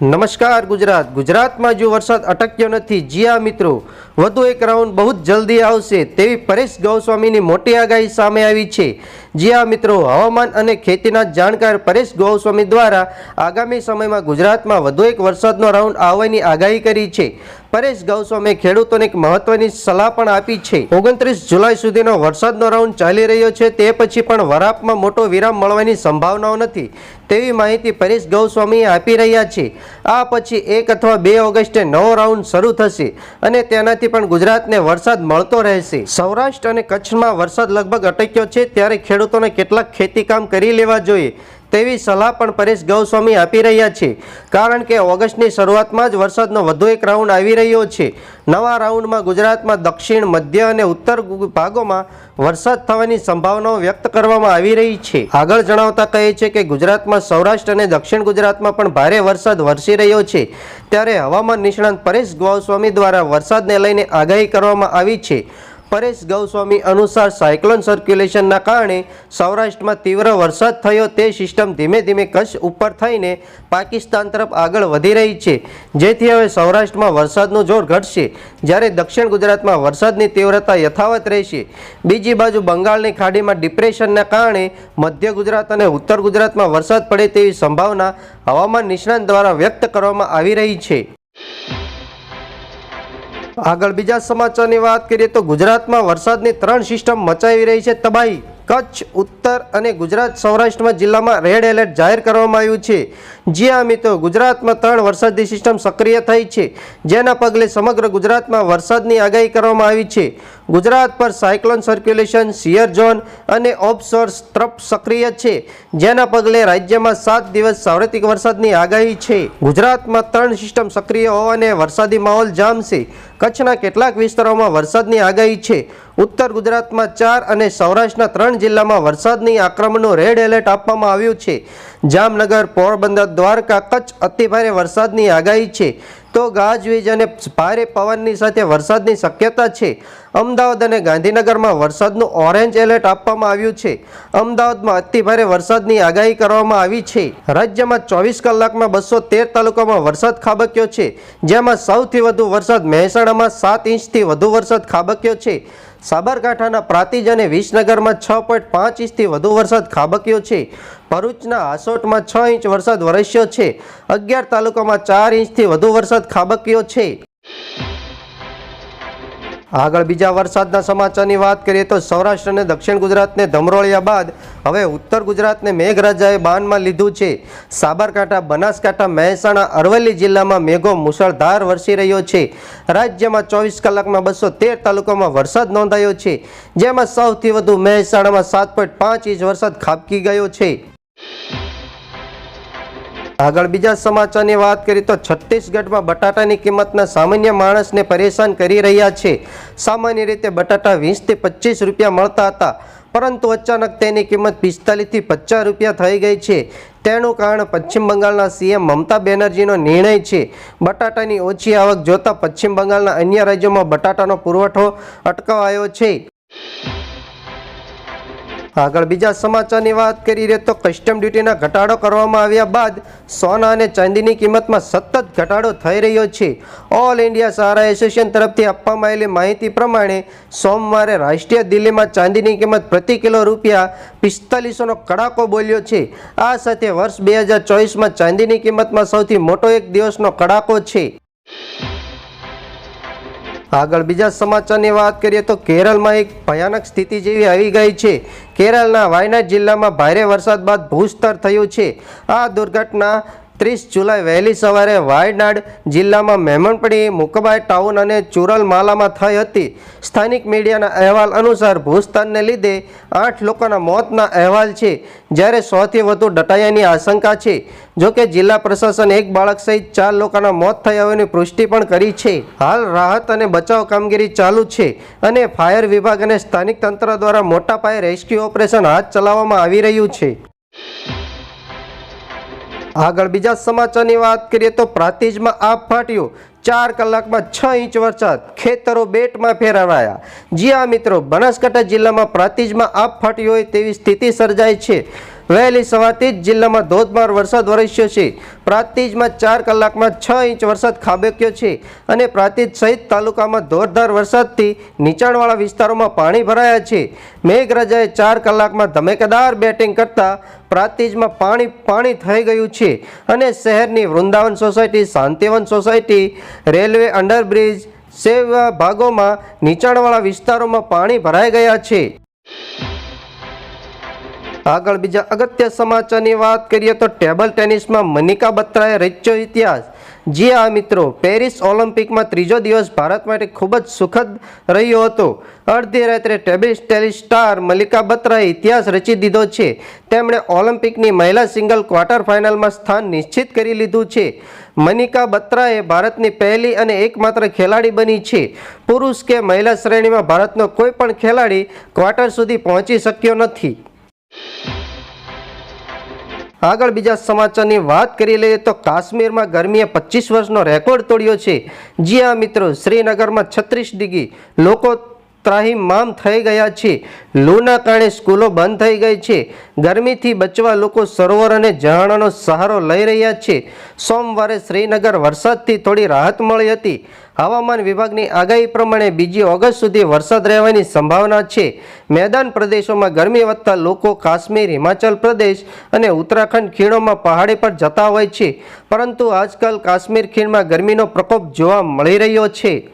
નમસ્કાર ગુજરાત. ગુજરાતમાં જો વરસાદ અટક્યો નથી, જીયા મિત્રો, વધુ એક રાઉન્ડ બહુ જ જલ્દી આવશે તેવી પરેશ ગૌસ્વામીની મોટી આગાહી સામે આવી છે. જીયા મિત્રો, હવામાન અને ખેતીના જાણકાર પરેશ ગૌસ્વામી દ્વારા આગામી સમયમાં ગુજરાતમાં વધુ એક વરસાદનો રાઉન્ડ આવવાની આગાહી કરી છે. પરેશ ગૌસ્વામી ખેડૂતોને એક મહત્વની સલાહ પણ આપી છે. ઓગણત્રીસ જુલાઈ સુધીનો વરસાદનો રાઉન્ડ ચાલી રહ્યો છે, તે પછી પણ વરાપમાં મોટો વિરામ મળવાની સંભાવનાઓ નથી, તેવી માહિતી પરેશ ગૌસ્વામીએ આપી રહ્યા છે. આ પછી એક અથવા બે ઓગસ્ટે નવો રાઉન્ડ શરૂ થશે અને તેનાથી પણ ગુજરાતને વરસાદ મળતો રહેશે. સૌરાષ્ટ્ર અને કચ્છમાં વરસાદ લગભગ અટક્યો છે, ત્યારે ખેડૂતોને કેટલાક ખેતીકામ કરી લેવા જોઈએ. તેવી સલાહ પણ પરેશ ગૌસ્વામી આપી રહ્યા છે. કારણ કે ઓગસ્ટની શરૂઆતમાં જ વરસાદનો વધુ એક રાઉન્ડ આવી રહ્યો છે. નવા રાઉન્ડમાં ગુજરાતમાં દક્ષિણ, મધ્ય અને ઉત્તર ભાગોમાં વરસાદ થવાની સંભાવનાઓ વ્યક્ત કરવામાં આવી રહી છે. આગળ જણાવતા કહે છે કે ગુજરાતમાં સૌરાષ્ટ્ર અને દક્ષિણ ગુજરાતમાં પણ ભારે વરસાદ વરસી રહ્યો છે. ત્યારે હવામાન નિષ્ણાંત પરેશ ગોસ્વામી દ્વારા વરસાદને લઈને આગાહી કરવામાં આવી છે. પરેશ ગૌસ્વામી અનુસાર સાયક્લોન સર્ક્યુલેશનના કારણે સૌરાષ્ટ્રમાં તીવ્ર વરસાદ થયો. તે સિસ્ટમ ધીમે ધીમે કચ્છ ઉપર થઈને પાકિસ્તાન તરફ આગળ વધી રહી છે. જેથી હવે સૌરાષ્ટ્રમાં વરસાદનું જોર ઘટશે. જ્યારે દક્ષિણ ગુજરાતમાં વરસાદની તીવ્રતા યથાવત રહેશે. બીજી બાજુ બંગાળની ખાડીમાં ડિપ્રેશનના કારણે મધ્ય ગુજરાત અને ઉત્તર ગુજરાતમાં વરસાદ પડે તેવી સંભાવના હવામાન નિષ્ણાંત દ્વારા વ્યક્ત કરવામાં આવી રહી છે. આગળ બીજા સમાચારની વાત કરીએ તો ગુજરાતમાં વરસાદની ત્રણ સિસ્ટમ મચાવી રહી છે. તબાહી, કચ્છ, ઉત્તર અને ગુજરાત સૌરાષ્ટ્રમાં જિલ્લામાં રેડ એલર્ટ જાહેર કરવામાં આવ્યું છે. જ્યાં મિત્રો, ગુજરાતમાં ત્રણ વરસાદી સિસ્ટમ સક્રિય થઈ છે. જેના પગલે સમગ્ર ગુજરાતમાં વરસાદની આગાહી કરવામાં આવી છે. ગુજરાત પર સાયક્લોન સર્ક્યુલેશન સિયર ઝોન અને ઓફશોર ટ્રપ સક્રિય છે. જેના પગલે રાજ્યમાં સાત દિવસ સાર્વત્રિક વરસાદની આગાહી છે. ગુજરાતમાં ત્રણ સિસ્ટમ સક્રિય હોવાને વરસાદી માહોલ જામશે. કચ્છના કેટલાક વિસ્તારોમાં વરસાદની આગાહી છે. ઉત્તર ગુજરાતમાં ચાર અને સૌરાષ્ટ્રના ત્રણ જિલ્લામાં વરસાદની આક્રમણનું રેડ એલર્ટ આપવામાં આવ્યું છે. જામનગર, પોરબંદર, દ્વારકા કચ્છ અતિભારે વરસાદની આગાહી છે. તો ગાજવીજ અને ભારે પવનની સાથે વરસાદની શક્યતા છે. અમદાવાદ અને ગાંધીનગરમાં વરસાદનું ઓરેન્જ એલર્ટ આપવામાં આવ્યું છે. અમદાવાદમાં અતિભારે વરસાદની આગાહી કરવામાં આવી છે. રાજ્યમાં ચોવીસ કલાકમાં બસો તેર તાલુકામાં વરસાદ ખાબક્યો છે. જેમાં સૌથી વધુ વરસાદ મહેસાણામાં સાત ઇંચથી વધુ વરસાદ ખાબક્યો છે. સાબરકાંઠાના પ્રાતિજ અને વિસનગરમાં છ પોઈન્ટ પાંચ ઇંચથી વધુ વરસાદ ખાબક્યો છે. ભરૂચના આસોટમાં છ ઇંચ વરસાદ વરસ્યો છે. અગિયાર તાલુકામાં ચાર ઇંચથી વધુ વરસાદ ખાબક્યો છે. આગળ બીજા વરસાદના સમાચારની વાત કરીએ તો સૌરાષ્ટ્ર અને દક્ષિણ ગુજરાતને ધમરોળ્યા બાદ હવે ઉત્તર ગુજરાતને મેઘરાજાએ બાનમાં લીધું છે. સાબરકાંઠા, બનાસકાંઠા, મહેસાણા, અરવલ્લી જિલ્લામાં મેઘો મુશળધાર વરસી રહ્યો છે. રાજ્યમાં ચોવીસ કલાકમાં બસો તેર તાલુકામાં વરસાદ નોંધાયો છે. જેમાં સૌથી વધુ મહેસાણામાં સાત પોઈન્ટ પાંચ ઇંચ વરસાદ ખાબકી ગયો છે. આગળ બીજા સમાચારની વાત કરીએ તો છત્તીસગઢમાં બટાટાની કિંમતના સામાન્ય માણસને પરેશાન કરી રહ્યા છે. સામાન્ય રીતે બટાટા વીસથી પચીસ રૂપિયા મળતા હતા, પરંતુ અચાનક તેની કિંમત પિસ્તાલીસથી પચાસ રૂપિયા થઈ ગઈ છે. તેનું કારણ પશ્ચિમ બંગાળના સીએમ મમતા બેનર્જીનો નિર્ણય છે. બટાટાની ઓછી આવક જોતાં પશ્ચિમ બંગાળના અન્ય રાજ્યોમાં બટાટાનો પુરવઠો અટકાવાયો છે. આગળ બીજા સમાચારની વાત કરીએ તો કસ્ટમ ડ્યુટીના ઘટાડો કરવામાં આવ્યા બાદ સોના અને ચાંદીની કિંમતમાં સતત ઘટાડો થઈ રહ્યો છે. ઓલ ઇન્ડિયા સહારા એસોસિએશન તરફથી આપવામાં આવેલી માહિતી પ્રમાણે સોમવારે રાષ્ટ્રીય દિલ્હીમાં ચાંદીની કિંમત પ્રતિ કિલો રૂપિયા પિસ્તાલીસોનો કડાકો બોલ્યો છે. આ સાથે વર્ષ બે હજાર ચોવીસમાં ચાંદીની કિંમતમાં સૌથી મોટો એક દિવસનો કડાકો છે. આગળ બીજા સમાચારની વાત કરીએ તો કેરળમાં એક ભયાનક સ્થિતિ જેવી આવી ગઈ છે. કેરળના વાયનાડ જિલ્લામાં ભારે વરસાદ બાદ ભૂસ્તર થયું છે. આ દુર્ઘટના ત્રીસ જુલાઈ વહેલી સવારે વાયનાડ જિલ્લામાં મેમનપડી મુકબાઈ ટાઉન અને ચુરલમાલામાં થઈ હતી. સ્થાનિક મીડિયાના અહેવાલ અનુસાર ભૂસ્તરને લીધે આઠ લોકોના મોતના અહેવાલ છે, જ્યારે સોથી વધુ દટાયાની આશંકા છે. જોકે જિલ્લા પ્રશાસન એક બાળક સહિત ચાર લોકોના મોત થયા હોવાની પુષ્ટિ પણ કરી છે. હાલ રાહત અને બચાવ કામગીરી ચાલુ છે અને ફાયર વિભાગ અને સ્થાનિક તંત્ર દ્વારા મોટા પાયે રેસ્ક્યુ ઓપરેશન હાથ ચલાવવામાં આવી રહ્યું છે. આગળ બીજા સમાચારની વાત કરીએ તો પ્રાતિજમાં આપ ફાટ્યો. ચાર કલાકમાં છ ઇંચ વરસાદ. ખેતરો બેટમાં ફેરવાયા. જી હા મિત્રો, બનાસકાંઠા જિલ્લામાં પ્રાતિજમાં આપ ફાટ્યો હોય તેવી સ્થિતિ સર્જાઈ છે. વહેલી સવારથી જ જિલ્લામાં ધોધમાર વરસાદ વરસ્યો છે. પ્રાંતિજમાં ચાર કલાકમાં છ ઇંચ વરસાદ ખાબક્યો છે અને પ્રાંતિજ સહિત તાલુકામાં ધોધધાર વરસાદથી નીચાણવાળા વિસ્તારોમાં પાણી ભરાયા છે. મેઘરાજાએ ચાર કલાકમાં ધમેકેદાર બેટિંગ કરતા પ્રાંતિજમાં પાણી પાણી થઈ ગયું છે અને શહેરની Vrindavan society, Shantivan society, railway underbridge, સેવા ભાગોમાં નીચાણવાળા વિસ્તારોમાં પાણી ભરાઈ ગયા છે. આગળ બીજા અગત્ય સમાચારની વાત કરીએ તો ટેબલ ટેનિસમાં મનિકા બત્રાએ રચ્યો ઇતિહાસ. જી આ મિત્રો, પેરિસ ઓલિમ્પિકમાં ત્રીજો દિવસ ભારત માટે ખૂબ જ સુખદ રહ્યો હતો. અડધી રાત્રે ટેબલ ટેનિસ સ્ટાર મલિકા બત્રાએ ઇતિહાસ રચી દીધો છે. તેમણે ઓલિમ્પિકની મહિલા સિંગલ ક્વાર્ટર ફાઇનલમાં સ્થાન નિશ્ચિત કરી લીધું છે. મનિકા બત્રાએ ભારતની પહેલી અને એકમાત્ર ખેલાડી બની છે. પુરુષ કે મહિલા શ્રેણીમાં ભારતનો કોઈ પણ ખેલાડી ક્વાર્ટર સુધી પહોંચી શક્યો નથી. આગળ બીજા સમાચારની વાત કરી લઈએ તો કાશ્મીરમાં ગરમીએ પચીસ વર્ષનો રેકોર્ડ તોડ્યો છે. જી હા મિત્રો, શ્રીનગરમાં છત્રીસ ડિગ્રી, લોકો ત્રાહિમામ થઈ ગયા છે. લૂના કારણે સ્કૂલો બંધ થઈ ગઈ છે. ગરમીથી બચવા લોકો સરોવર અને ઝરણાનો સહારો લઈ રહ્યા છે. સોમવારે શ્રીનગર વરસાદથી થોડી રાહત મળી હતી. હવામાન વિભાગની આગાહી પ્રમાણે બીજી ઓગસ્ટ સુધી વરસાદ રહેવાની સંભાવના છે. મેદાન પ્રદેશોમાં ગરમી વધતા લોકો કાશ્મીર, હિમાચલ પ્રદેશ અને ઉત્તરાખંડ ખીણોમાં પહાડી પર જતા હોય છે. પરંતુ આજકાલ કાશ્મીર ખીણમાં ગરમીનો પ્રકોપ જોવા મળી રહ્યો છે.